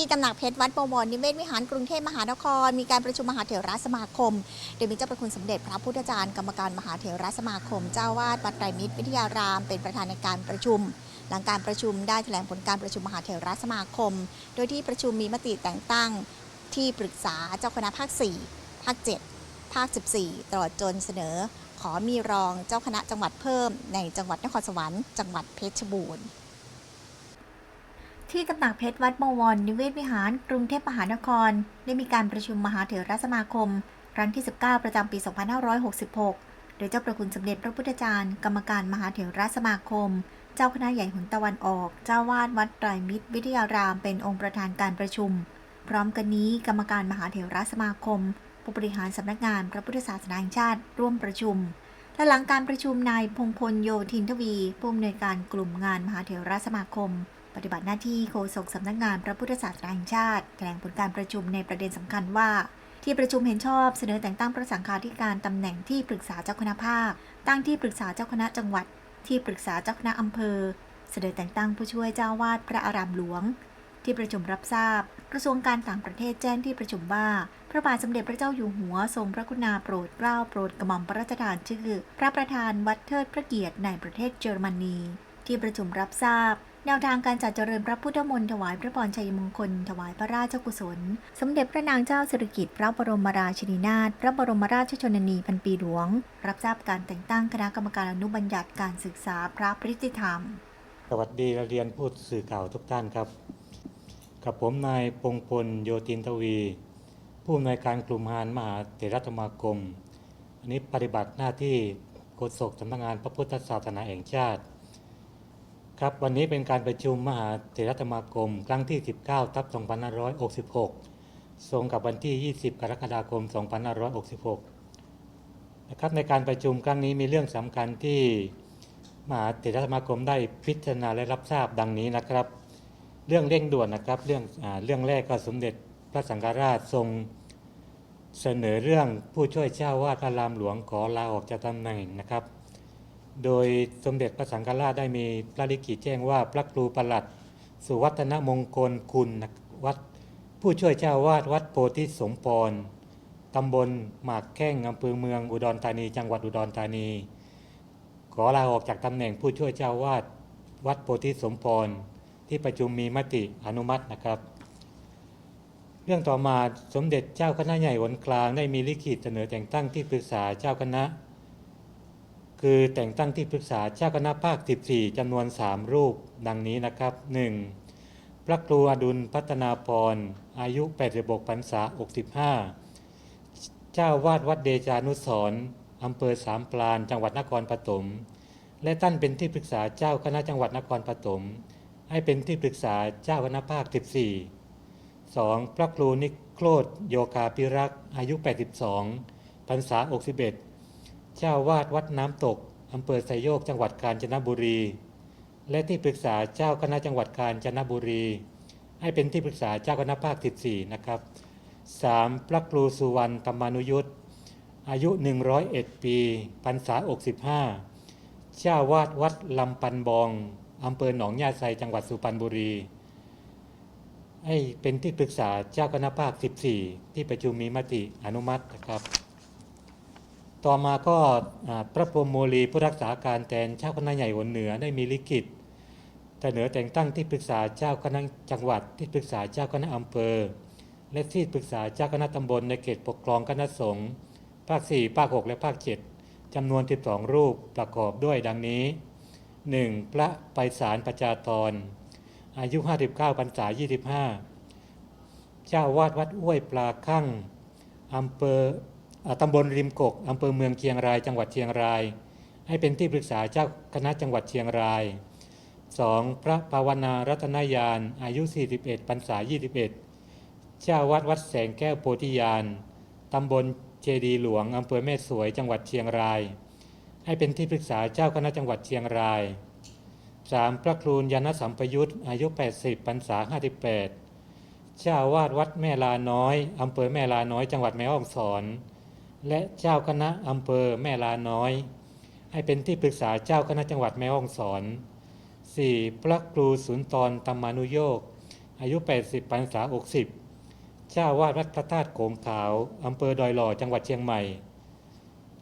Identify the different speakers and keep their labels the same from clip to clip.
Speaker 1: ที่ตำหนักเพชรวัดบวรนิเวศวิหารกรุงเทพมหานคร มีการประชุมมหาเถรสมาคม โดยมีเจ้าประคุณสมเด็จพระพุทธจารย์กรรมการมหาเถรสมาคม เจ้าวาดวัดไตรมิตรวิทยาราม เป็นประธานในการประชุม หลังการประชุมได้แถลงผลการประชุมมหาเถรสมาคม โดยที่ประชุมมีมติแต่งตั้ง ที่ปรึกษาเจ้าคณะภาค 4 ภาค 7 ภาค 14 ตลอดจนเสนอ ขอมีรองเจ้าคณะจังหวัดเพิ่ม ในจังหวัดนครสวรรค์ จังหวัดเพชรบูรณ์ ที่ตำหนักเพชรวัดบวรนิเวศวิหาร กรุงเทพมหานคร ได้มีการประชุมมหาเถรสมาคม ครั้งที่ 19 ประจำปี 2566 โดยเจ้าประคุณสมเด็จพระพุทธจารย์กรรมการมหาเถรสมาคม เจ้าคณะใหญ่หนตะวันออก เจ้าวาดวัดไตรมิตร วิทยารามเป็นองค์ประธานการประชุม พร้อมกันนี้กรรมการมหาเถรสมาคม ผู้บริหารสำนักงานพระพุทธศาสนาแห่งชาติร่วมประชุมและหลังการประชุมนายพงพลโยธินทวีผู้อำนวยการกลุ่มงานมหาเถรสมาคม ปฏิบัติหน้าที่โฆษกสำนักงานพระพุทธศาสนาแห่งชาติแถลงผลการประชุมในประเด็นสำคัญว่า ที่ประชุมเห็นชอบเสนอแต่งตั้งพระสังฆาธิการตำแหน่งที่ปรึกษาเจ้าคณะภาค ตั้งที่ปรึกษาเจ้าคณะจังหวัด ที่ปรึกษาเจ้าคณะอำเภอ เสนอแต่งตั้งผู้ช่วยเจ้าวาดพระอารามหลวง ที่ประชุมรับทราบ กระทรวงการต่างประเทศแจ้งที่ประชุมว่าพระบาทสมเด็จพระเจ้าอยู่หัวทรงพระกรุณาโปรดเกล้าโปรดกระหม่อมพระราชทานชื่อ พระประธานวัดเทิดพระเกียรติในประเทศเยอรมนี ที่ประชุมรับทราบ แนวทางการจัดเจริญพระพุทธมนต์ถวายพระพรชัยมงคล ถวายพระราชกุศล สมเด็จพระนางเจ้าสิริกิติ์พระบรมราชินีนาถพระบรมราชชนนีพันปีหลวง รับทราบการแต่งตั้งคณะกรรมการอนุบัญญัติการศึกษาพระปริติธรรม
Speaker 2: สวัสดีเรียนผู้สื่อข่าวทุกท่านครับ กับผมนายพงพลโยตินทวี ผู้อำนวยการกลุ่มงานมหาเถรสมาคม อันนี้ปฏิบัติหน้าที่โฆษกสำนักงานพระพุทธศาสนาแห่งชาติ ครับวันนี้เป็นการประชุมมหาเถรสมาคม ครั้งที่ 19ทับ2566ตรงกับวันที่ 20 กรกฎาคม 2566 นะครับในการประชุมครั้งนี้มีเรื่องสำคัญที่มหาเถรสมาคมได้พิจารณาและรับทราบดังนี้นะครับ เรื่องเร่งด่วนนะครับเรื่องอเรื่องแรกก็สมเด็จพระสังฆราชทรงเสนอเรื่องผู้ช่วยเจ้าวาดพระรามหลวงขอลาออกจากตำแหน่งนะครับ โดยสมเด็จพระสังฆราชได้มีพระลิขิตแจ้งว่าพระครูประหลัด สุวัฒนมงคลคุณวัดผู้ช่วยเจ้าวาดวัดโพธิสมปรตำบลหมากแข้งอำเภอเมืองอุดรธานี จังหวัดอุดรธานี ขอลาออกจากตำแหน่งผู้ช่วยเจ้าวาดวัดโพธิสมปรที่ประชุมมีมติอนุมัตินะครับ เรื่องต่อมาสมเด็จเจ้าคณะใหญ่หนกลางได้มีลิขิตเสนอแต่งตั้งที่ปรึกษาเจ้าคณะ คือแต่งตั้งที่ปรึกษาเจ้าคณะภาค 14 จำนวน 3 รูปดังนี้นะครับ 1. พระครูอดุลพัฒนาพร อายุ 86พรรษา 65 เจ้าวาดวัดเดจานุสรณ์อำเภอสามปราณจังหวัดนครปฐมและท่านเป็นที่ปรึกษาเจ้าคณะจังหวัดนครปฐมให้เป็นที่ปรึกษาเจ้าคณะภาค 14 2. พระครูนิโครธโยคาพิรักษ์อายุ 82พรรษา 61 เจ้าวาดวัดน้ำตกอำเภอไซโยกจังหวัดกาญจนบุรี และที่ปรึกษาเจ้าคณะจังหวัดกาญจนบุรี ให้เป็นที่ปรึกษาเจ้าคณะภาค14นะครับ 3. พระครูสุวรรณธรรมานุยุตอายุ 101 ปีพรรษา65 เจ้าวาดวัดลำปันบองอำเภอหนองยาไซจังหวัดสุพรรณบุรีให้เป็นที่ปรึกษาเจ้าคณะภาค 14 ที่ประชุมมีมติอนุมัตินะครับ ต่อมาก็พระพรหมโมลีผู้รักษาการแทนเจ้าคณะใหญ่หนเหนือได้มีลิขิตเสนอแต่งตั้งที่ปรึกษาเจ้าคณะจังหวัดที่ปรึกษาเจ้าคณะอำเภอ และที่ปรึกษาเจ้าคณะตำบลในเขตปกครองคณะสงฆ์ภาค 4 ภาค 6 และภาค 7จำนวน 12 รูปประกอบด้วยดังนี้ 1. พระไพศาลประจาตร อายุ 59พรรษา 25 เจ้าวาดวัดห้วยปลาคั่งอำเภอ ตำบลริมกกอำเภอเมืองเชียงราย จังหวัดเชียงราย ให้เป็นที่ปรึกษาเจ้าคณะจังหวัดเชียงราย 2. พระภาวนารัตนยาน อายุ 41พรรษา 21 เจ้าวัดวัดแสงแก้วโพธิยาน ตำบลเจดีหลวงอำเภอแม่สวย จังหวัดเชียงราย ให้เป็นที่ปรึกษาเจ้าคณะจังหวัดเชียงราย 3. พระครูยานสัมปยุตอายุ 80พรรษา 58 เจ้าวาดวัดแม่ลาน้อยอำเภอแม่ลาน้อย จังหวัดแม่ฮ่องสอน และเจ้าคณะอำเภอแม่ลาน้อย ให้เป็นที่ปรึกษาเจ้าคณะจังหวัดแม่ฮ่องสอน 4. พระครูสุนทรธรรมานุโยกอายุ 80พรรษา60 เจ้าวาดวัดพระธาตุโขงขาวอำเภอดอยหล่อจังหวัดเชียงใหม่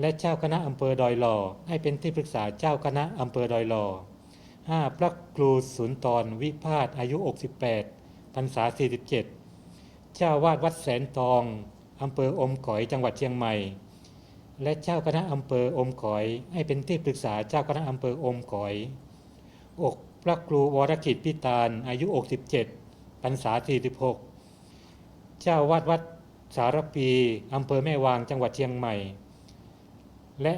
Speaker 2: และเจ้าคณะอำเภอดอยหล่อให้เป็นที่ปรึกษาเจ้าคณะอำเภอดอยหล่อ 5. พระครูสุนทรวิพาทอายุ 68พรรษา47 เจ้าวาดวัดแสนทอง อำเภออมก๋อยจังหวัดเชียงใหม่ และเจ้าคณะอำเภออมก๋อย ให้เป็นที่ปรึกษาเจ้าคณะอำเภออมก๋อย อกพระครูวรกิจพิตานอายุ 67พรรษา 46 เจ้าวาดวัดสารปีอำเภอแม่วางจังหวัดเชียงใหม่ และ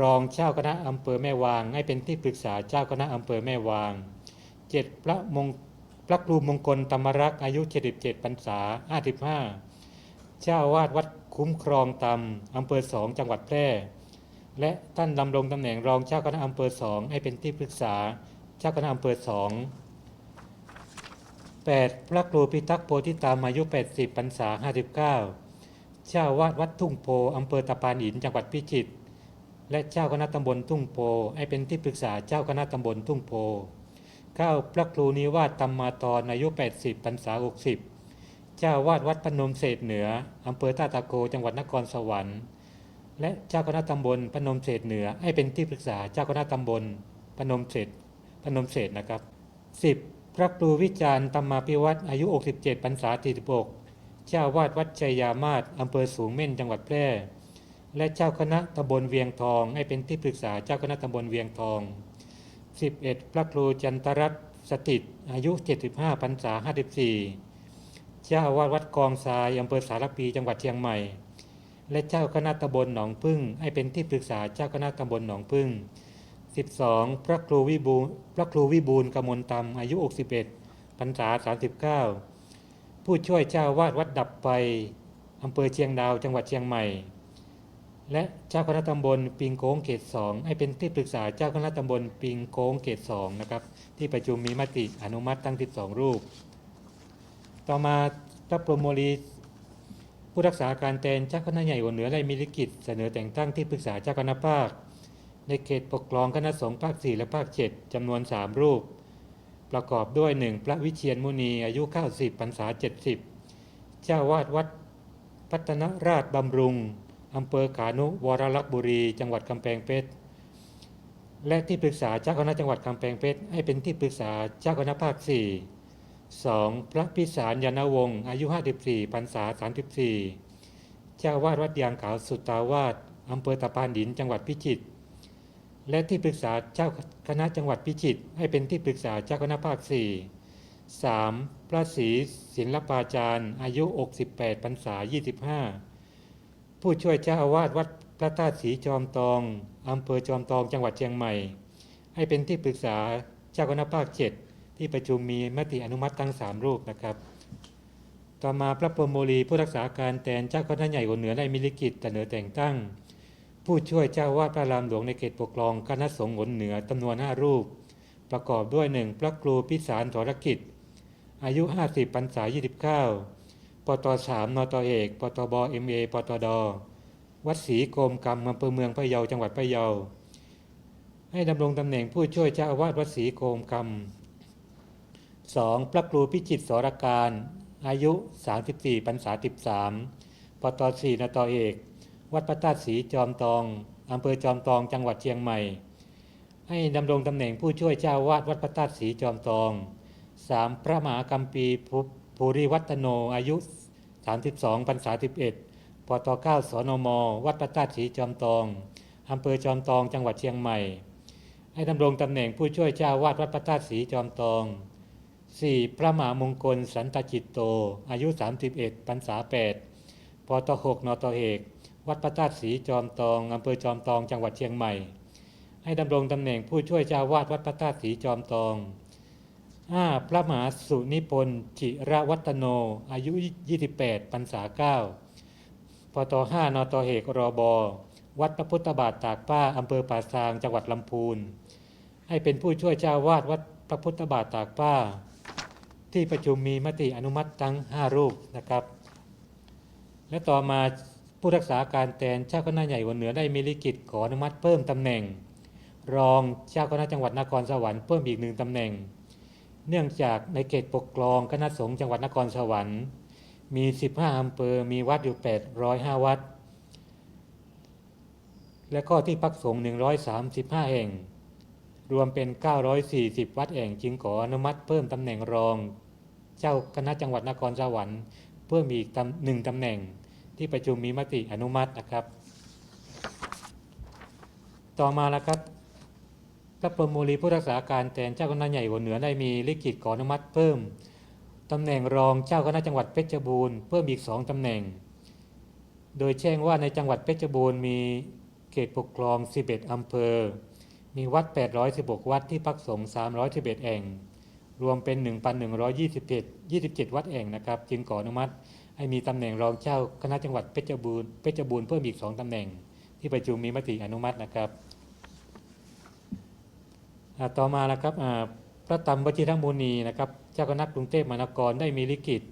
Speaker 2: รองเจ้าคณะอำเภอแม่วาง ให้เป็นที่ปรึกษาเจ้าคณะอำเภอแม่วาง 7. พระมงพระครูมงคลธรรมรักษ์อายุ 77พรรษา 55 เจ้าวาดวัดคุ้มครองตำอำเภอสองจังหวัดแพร่ และท่านดำรงตำแหน่งรองเจ้าคณะอำเภอสองให้เป็นที่ปรึกษาเจ้าคณะอำเภอสอง 8. พระครูพิทักษ์โพธิตามอายุ 80พรรษา 59 เจ้าวาดวัดทุ่งโพอำเภอตะปานหินจังหวัดพิจิตรและเจ้าคณะตำบลทุ่งโพให้เป็นที่ปรึกษาเจ้าคณะตำบลทุ่งโพ 9. พระครูนิวาสตรรมาตรอายุ 80พรรษา 60 เจ้าวาดวัดพนมเศษเหนืออำเภอท่าตะโกจังหวัดนครสวรรค์ และเจ้าคณะตำบลพนมเศษเหนือ ให้เป็นที่ปรึกษาเจ้าคณะตำบลพนมเศษพนมเศษนะครับ 10. พระครูวิจารณ์ธรรมาภิวัตรอายุ 67พรรษา46เจ้าวาดวัดชัยยามาศอำเภอสูงเม่นจังหวัดแพร่ และเจ้าคณะตำบลเวียงทอง ให้เป็นที่ปรึกษาเจ้าคณะตำบลเวียงทอง 11. พระครูจันทรัตน์สถิตอายุ 75พรรษา54 เจ้าวาดวัดกองทรายอำเภอสารปีจังหวัดเชียงใหม่ และเจ้าคณะตำบลหนองพึ่งให้เป็นที่ปรึกษาเจ้าคณะตำบลหนองพึ่ง 12. พระครูวิบูลย์พระครูวิบูล์กมลตำอายุ 61พรรษา 39 ผู้ช่วยเจ้าวาดวัดดับไปอำเภอเชียงดาวจังหวัดเชียงใหม่ และเจ้าคณะตำบลปิงโค้งเขตสองให้เป็นที่ปรึกษาเจ้าคณะตำบลปิงโค้งเขตสองนะครับที่ประชุมมีมติอนุมัติทั้ง 12 รูป ต่อมาพระพรมโมลีผู้รักษาการแทนเจ้าคณะใหญ่หัวเหนือได้มีลิขิตเสนอแต่งตั้งที่ปรึกษาเจ้าคณะภาค ในเขตปกครองคณะสงฆ์ภาค 4 และภาค 7จำนวน 3 รูป ประกอบด้วย 1. พระวิเชียรมุนีอายุ 90พรรษา 70 เจ้าวาดวัดพัฒนราชบำรุงอำเภอขานุวรลักษบุรี จังหวัดกำแพงเพชรและที่ปรึกษาเจ้าคณะจังหวัดกำแพงเพชรให้เป็นที่ปรึกษาเจ้าคณะภาค 4 2. พระพิสารยานวงศ์อายุ 54พรรษา 34 เจ้าวาดวัดยางขาวสุตาวาสอำเภอตะพานหินจังหวัดพิจิตรและที่ปรึกษาเจ้าคณะจังหวัดพิจิตรให้เป็นที่ปรึกษาเจ้าคณะภาค 4 3. พระศรีศิลปาจารย์ อายุ 68พรรษา 25 ผู้ช่วยเจ้าอาวาสวัดพระธาตุศรีจอมทองอำเภอจอมทองจังหวัดเชียงใหม่ ให้เป็นที่ปรึกษาเจ้าคณะภาค 7 ที่ประชุมมีมติอนุมัติทั้ง 3 รูปนะครับ ต่อมาพระพรหมโมลีผู้รักษาการแทนเจ้าคณะใหญ่หัวเหนือได้มีลิขิตเสนอแต่งตั้ง ผู้ช่วยเจ้าวาดพระรามหลวงในเขตปกครองคณะสงฆ์หนเหนือจำนวน 5 รูป ประกอบด้วย 1. พระครูพิสารธรกิจ อายุ 50พรรษา 29ปต3นตเอกปตบเอ็มเอปตดวัดศรีโกมกรรมอำเภอเมืองพะเยาจังหวัดพะเยาให้ดำรงตำแหน่งผู้ช่วยเจ้าอาวาสวัดศรีโกมกรรม 2. พระครูพิจิตรสรการ อายุ 34พรรษา13ปต4นตเอก วัดพระธาตุศรีจอมทองอำเภอจอมทองจังหวัดเชียงใหม่ ให้ดำรงตำแหน่งผู้ช่วยเจ้าวาดวัดพระธาตุศรีจอมทอง 3. พระมหากัมปีภูริวัฒโนอายุ 32พรรษา11ปต9สนม วัดพระธาตุศรีจอมทองอำเภอจอมทองจังหวัดเชียงใหม่ ให้ดำรงตำแหน่งผู้ช่วยเจ้าวาดวัดพระธาตุศรีจอมทอง 4. พระมหามงคลสันตจิตโต อายุ 31พรรษา8ปต6นตเอกวัดพระธาตุศรีจอมทองอำเภอจอมทองจังหวัดเชียงใหม่ ให้ดำรงตำแหน่งผู้ช่วยเจ้าวาดวัดพระธาตุศรีจอมทอง 5. พระมหาสุนิพนธ์จิระวัฒโน อายุ 28พรรษา9ปต5นตเอกรบวัดพระพุทธบาทตากป้าอำเภอป่าซางจังหวัดลำพูน ให้เป็นผู้ช่วยเจ้าวาดวัดพระพุทธบาทตากป้า ที่ประชุมมีมติอนุมัติทั้ง 5 รูปนะครับ และต่อมาผู้รักษาการแทนเจ้าคณะใหญ่หัวเหนือได้มีลิขิตขออนุมัติเพิ่มตำแหน่ง รองเจ้าคณะจังหวัดนครสวรรค์เพิ่มอีกหนึ่งตำแหน่ง เนื่องจากในเขตปกครองคณะสงฆ์จังหวัดนครสวรรค์ มี 15อำเภอมีวัดอยู่ 805 วัด และก็ที่พักสงฆ์135 แห่ง รวมเป็น 940 วัดแห่งจึงขออนุมัติเพิ่มตำแหน่งรอง เจ้าคณะจังหวัดนครสวรรค์ เพิ่อมอีกหนึ่งตำแหน่งที่ประชุมมีมติอนุมัตินะครับ ต่อมาแล้วครับพระพรมโมลีผู้รักษาการแทนเจ้าคณะใหญ่หัวเหนือได้มีลิขิตขออนุมัติเพิ่มตำแหน่งรองเจ้าคณะจังหวัดเพชรบูรณ์เพิ่มอีกสองตำแหน่ง โดยแจ้งว่าในจังหวัดเพชรบูรณ์มีเขตปกครอง 11 อำเภอ มีวัด 816 วัดที่พักสงฆ์311 แห่ง รวมเป็น 1,127 27 วัดแห่งนะครับ จึงขออนุมัติให้มีตำแหน่งรองเจ้าคณะจังหวัดเพชรบูรณ์เพชรบูรณ์เพิ่มอีก 2ตำแหน่ง ที่ประชุมมีมติอนุมัตินะครับต่อมานะครับพระตรรมวชิรมุนีนะครับเจ้าคณะกรุงเทพมหานครได้มีลิขิต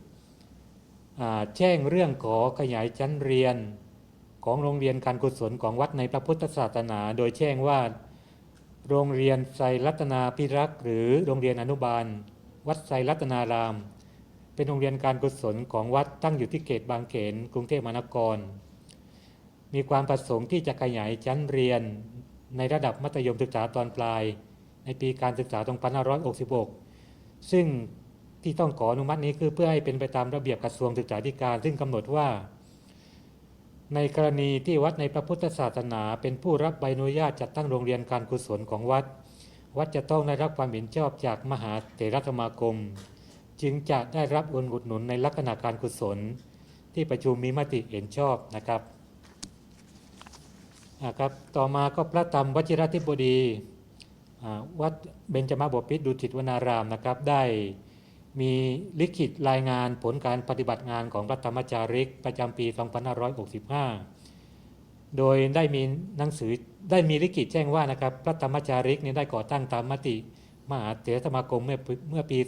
Speaker 2: แจ้งเรื่องขอขยายชั้นเรียนของโรงเรียนการกุศลของวัดในพระพุทธศาสนา โดยแจ้งว่า โรงเรียนไซรัตนาพิรักษ์หรือโรงเรียนอนุบาล วัดไซรัตนาราม เป็นโรงเรียนการกุศลของวัดตั้งอยู่ที่เขตบางเขนกรุงเทพมหานคร มีความประสงค์ที่จะขยายชั้นเรียนในระดับมัธยมศึกษาตอนปลาย ในปีการศึกษา2566 ซึ่งที่ต้องขออนุมัตินี้คือเพื่อให้เป็นไปตามระเบียบกระทรวงศึกษาธิการ ซึ่งกำหนดว่า ในกรณีที่วัดในพระพุทธศาสนา เป็นผู้รับใบอนุญาตจัดตั้งโรงเรียนการกุศลของวัด วัดจะต้องได้รับความเห็นชอบจากมหาเถรสมาคม จึงจะได้รับอุดหนุนในลักษณะการกุศล ที่ประชุมมีมติเห็นชอบนะครับครับต่อมาก็พระธรรมวชิรธิบดีวัดเบญจมาบพิตรดุสิตวนารามนะครับได้ มีลิขิตรายงานผลการปฏิบัติงานของพระธรรมจาริกประจำปี 2565 โดยได้มีหนังสือได้มีลิขิตแจ้งว่านะครับพระธรรมจาริกนี้ได้ก่อตั้งตามมติมหาเถรสมาคมเมื่อเมื่อปี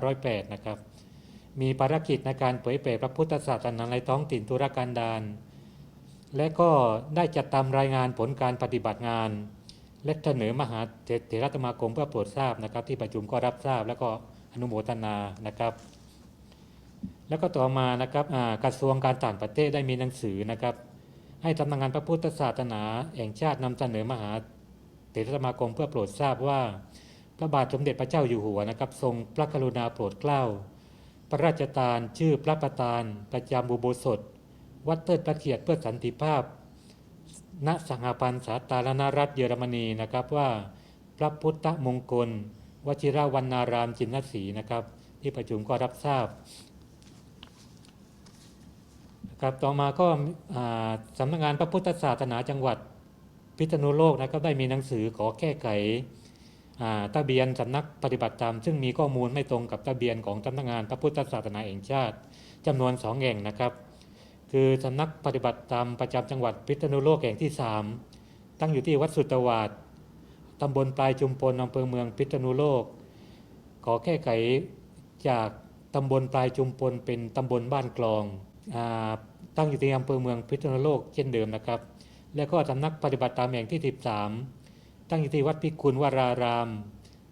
Speaker 2: 2508 นะครับ มีภารกิจในการเผยแผ่พระพุทธศาสนาในท้องถิ่นธุรกันดารและก็ได้จัดทำรายงานผลการปฏิบัติงาน และเสนอมหาเถรสมาคมเพื่อโปรดทราบนะครับ ที่ประชุมก็รับทราบแล้วก็ อนุโมทนานะครับ แล้วก็ต่อมานะครับกระทรวงการต่างประเทศได้มีหนังสือนะครับ ให้สำนักงานพระพุทธศาสนาแห่งชาตินำเสนอมหาเถรสมาคมเพื่อโปรดทราบว่า พระบาทสมเด็จพระเจ้าอยู่หัวนะครับ ทรงพระกรุณาโปรดเกล้าพระราชทานชื่อพระประธาน ประจำบุโบสถ วัดเทิดพระเกียรติเพื่อสันติภาพ ณสหพันธ์สาธารณรัฐเยอรมนีนะครับว่า พระพุทธมงคล วชิรวรรณารามจินนสีนะครับ ที่ประชุมก็รับทราบครับต่อมาก็สำนักงานพระพุทธศาสนาจังหวัดพิษณุโลกนะครับได้มีหนังสือขอแก้ไขทะเบียนสำนักปฏิบัติธรรมซึ่งมีข้อมูลไม่ตรงกับทะเบียนของสำนักงานพระพุทธศาสนาแห่งชาติจำนวนสองแห่งนะครับ คือสำนักปฏิบัติธรรมประจำจังหวัดพิษณุโลกแห่งที่ 3 ตั้งอยู่ที่วัดสุตวาดำบลปลายจุมพลอำเภอเมืองพิษณุโลก ขอแก้ไขจากตำบลปลายจุมพลเป็นตำบลบ้านกลองอตั้งอยู่ที่อำเภอเมืองพิษณุโลกเช่นเดิมนะครับ และก็สำนักปฏิบัติธรรมแห่งที่ 13 ตั้งอยู่ที่วัดพิกุลวราราม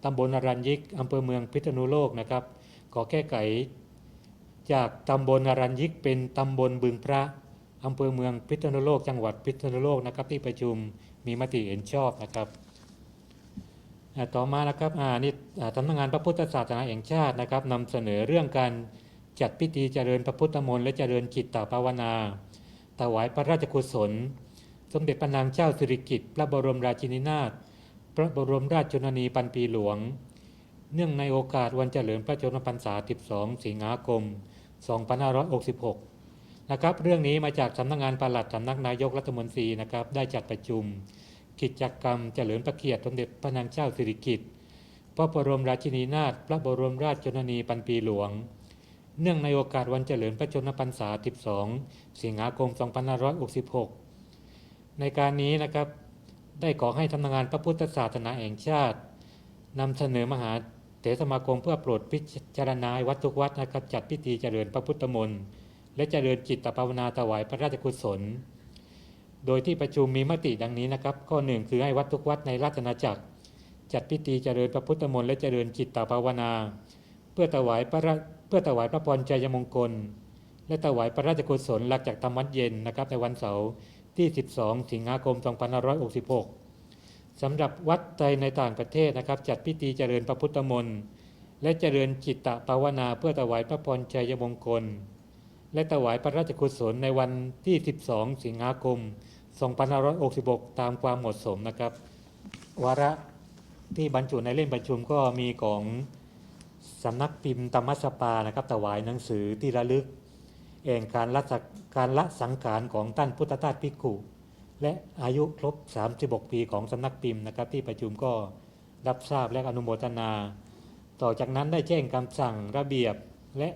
Speaker 2: ตำบลอรัญยิกอำเภอเมืองพิษณุโลกนะครับ ขอแก้ไขจากตำบลอรัญยิกเป็นตำบลบึงพระอำเภอเมืองพิษณุโลก จังหวัดพิษณุโลกนะครับที่ประชุมมีมติเห็นชอบนะครับ ต่อมานะครับอ่านี่สำนักงานพระพุทธศาสนาแห่งชาตินะครับนำเสนอเรื่องการจัดพิธีเจริญพระพุทธมนต์และเจริญจิตตภาวนาถวายพระราชกุศล สมเด็จพระนางเจ้าสิริกิติ์พระบรมราชินีนาถพระบรมราชชนนีพันปีหลวง เนื่องในโอกาสวันเฉลิมพระชนมพรรษา 12 สิงหาคม 2566 นะครับ เรื่องนี้มาจากสำนักงานปลัดสำนักนายกรัฐมนตรีนะครับ ได้จัดประชุม กิจกรรมเฉลิมพระเกียรติสมเด็จพระนางเจ้าสิริกิติ์พระบรมราชินีนาถพระบรมราชชนนีพันปีหลวง เนื่องในโอกาสวันเฉลิมพระชนมพรรษา 12 สิงหาคม 2566 ในการนี้นะครับได้ขอให้สำนักงานพระพุทธศาสนาแห่งชาตินำเสนอมหาเถรสมาคมเพื่อโปรดพิจารณาวัดทุกวัดนะครับจัดพิธีเจริญพระพุทธมนต์และเจริญจิตตภาวนาถวายพระราชกุศล โดยที่ประชุมมีมติดังนี้นะครับ ข้อหนึ่งคือให้วัดทุกวัดในราชอาจักร จัดพิธีเจริญพระพุทธมนต์และเจริญจิตตภาวนา เพื่อถวายพระเพื่อถวายพระพรชัยมงคล และถวายพระราชกุศลหลังจากทำวัดเย็นนะครับในวันเสาร์ที่ 12 สิงหาคม 2566สำหรับวัดไทยในต่างประเทศนะครับ จัดพิธีเจริญพระพุทธมนต์และเจริญจิตตภาวนาเพื่อถวายพระพรชัยมงคล และถวายพระราชกุศลในวันที่ 12 สิงหาคม 2566 ตามความเหมาะสมนะครับ วาระที่บรรจุในเล่มประชุมก็มีของสำนักพิมพ์ธรรมสปานะครับถวายหนังสือที่ระลึกเองการละสักการละสังขารของท่านพุทธทาสภิกขุและอายุครบ 36 ปีของสำนักพิมพ์นะครับ ที่ประชุมก็รับทราบและอนุโมทนา ต่อจากนั้นได้แจ้งคำสั่งระเบียบและ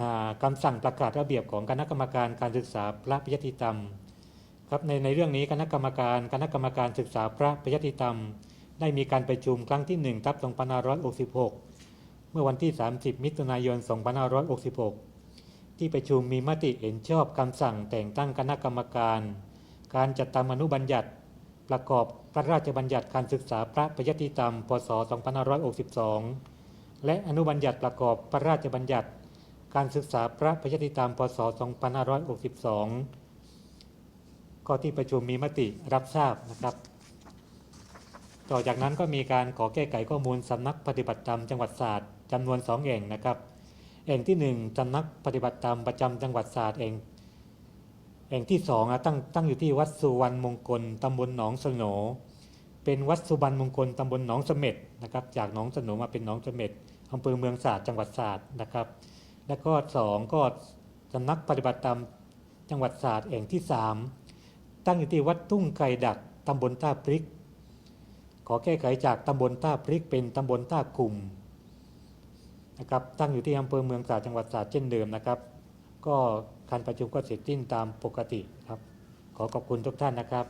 Speaker 2: อ่าคำสั่งประกาศระเบียบของคณะกรรมการการศึกษาพระปริยติธรรม ครับในในเรื่องนี้คณะกรรมการคณะกรรมการศึกษาพระปยติธรรม ได้มีการประชุมครั้งที่ 1 ทับ 2566 เมื่อวันที่ 30 มิถุนายน 2566 ที่ประชุมมีมติเห็นชอบคำสั่งแต่งตั้งคณะกรรมการ การจัดทำอนุบัญญัติ ประกอบพระราชบัญญัติการศึกษาพระปริยติธรรม พศ 2562 และอนุบัญญัติประกอบพระราชบัญญัติ การศึกษาพระปริยติธรรม พศ 2562 ก็ที่ประชุมมีมติรับทราบนะครับ ต่อจากนั้นก็มีการขอแก้ไขข้อมูลสำนักปฏิบัติธรรมจังหวัดศาสตร์จำนวนสองแห่งนะครับแห่งที่หนึ่งสำนักปฏิบัติธรรมประจำจังหวัดศาสตร์แห่งแห่งที่สองอะตั้งตั้งอยู่ที่วัดสุวรรณมงคลตำบลหนองสโหนเป็นวัดสุวรรณมงคลตำบลหนองเสม็ดนะครับจากหนองสโหนมาเป็นหนองเสม็ดอำเภอเมืองศาสตร์จังหวัดศาสตร์นะครับ แล้วก็สองก็สำนักปฏิบัติธรรมจังหวัดศาสตร์แห่งที่สาม ตั้งอยู่ที่วัดทุ่งไก่ดักตำบลท่าพริก ขอแก้ไขจากตำบลท่าพริกเป็นตำบลท่าคุมนะครับตั้งอยู่ที่อำเภอเมืองตราจังหวัดตราเช่นเดิมนะครับ ก็การประชุมก็เสร็จสิ้นตามปกติครับ ขอขอบคุณทุกท่านนะครับ